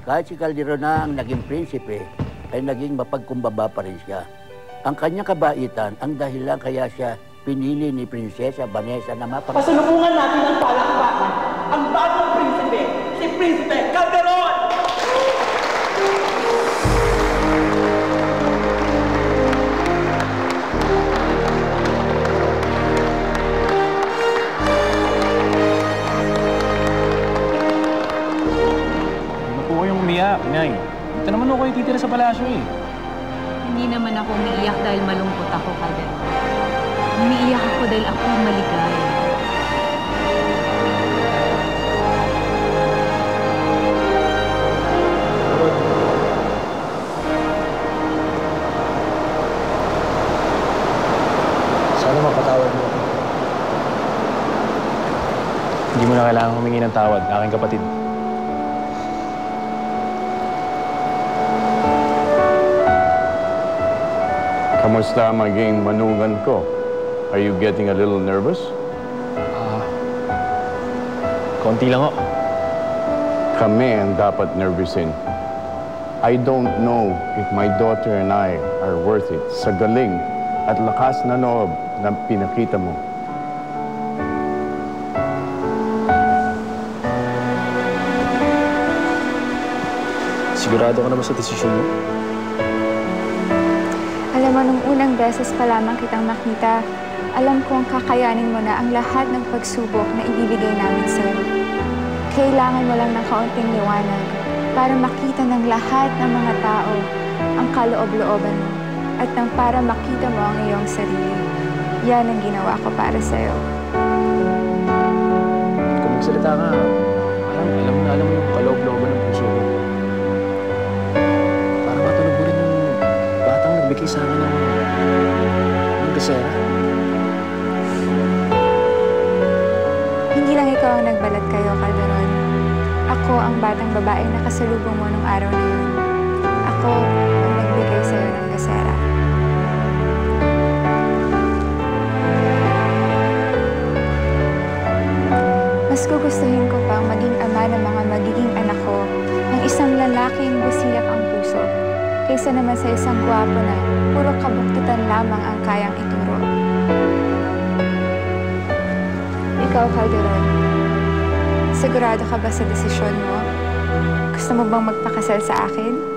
Kahit si Calderon na ang naging prinsipe, ay naging mapagkumbaba pa rin siya. Ang kanyang kabaitan ang dahilan kaya siya pinili ni Prinsesa Vanessa na mapag... Pasalubungan natin ang palakpakan, ang bagong prinsipe, si Prinsipe Calderon! Inay? Dito naman ako kayo titira sa palasyo eh. Hindi naman ako umiiyak dahil malungkot ako, Calderon. Umiiyak ako dahil ako maligaya. Sana mapatawad mo. Hindi mo na kailangan humingi ng tawad, aking kapatid. Kamusta maging manugan ko? Are you getting a little nervous? Ah, konti lang ako. Kami ang dapat nervousin. I don't know if my daughter and I are worth it sa galing at lakas na loob na pinakita mo. Sigurado ka na ba sa desisyon mo? Mo, nung unang beses pa lamang kitang makita, alam kong kakayanin mo na ang lahat ng pagsubok na ibibigay namin sa'yo. Kailangan mo lang ng kaunting liwanag para makita ng lahat ng mga tao ang kaloob-looban mo at nang para makita mo ang iyong sarili. Yan ang ginawa ko para sa'yo. Kung magsalita ka, Hindi lang ikaw ang nagbalat kayo, Calderon. Ako ang batang babae na kasalubong mo nung araw na yun. Ako ang nagbigay sa'yo ng gasera. Mas gugustuhin ko pang maging ama ng mga magiging anak ko ng isang lalaking busilak ang puso kaysa naman sa isang gwapo na puro kabuktutan lamang ang kayang ituro. Ikaw, Calderon, sigurado ka ba sa desisyon mo? Gusto mo bang magpakasal sa akin?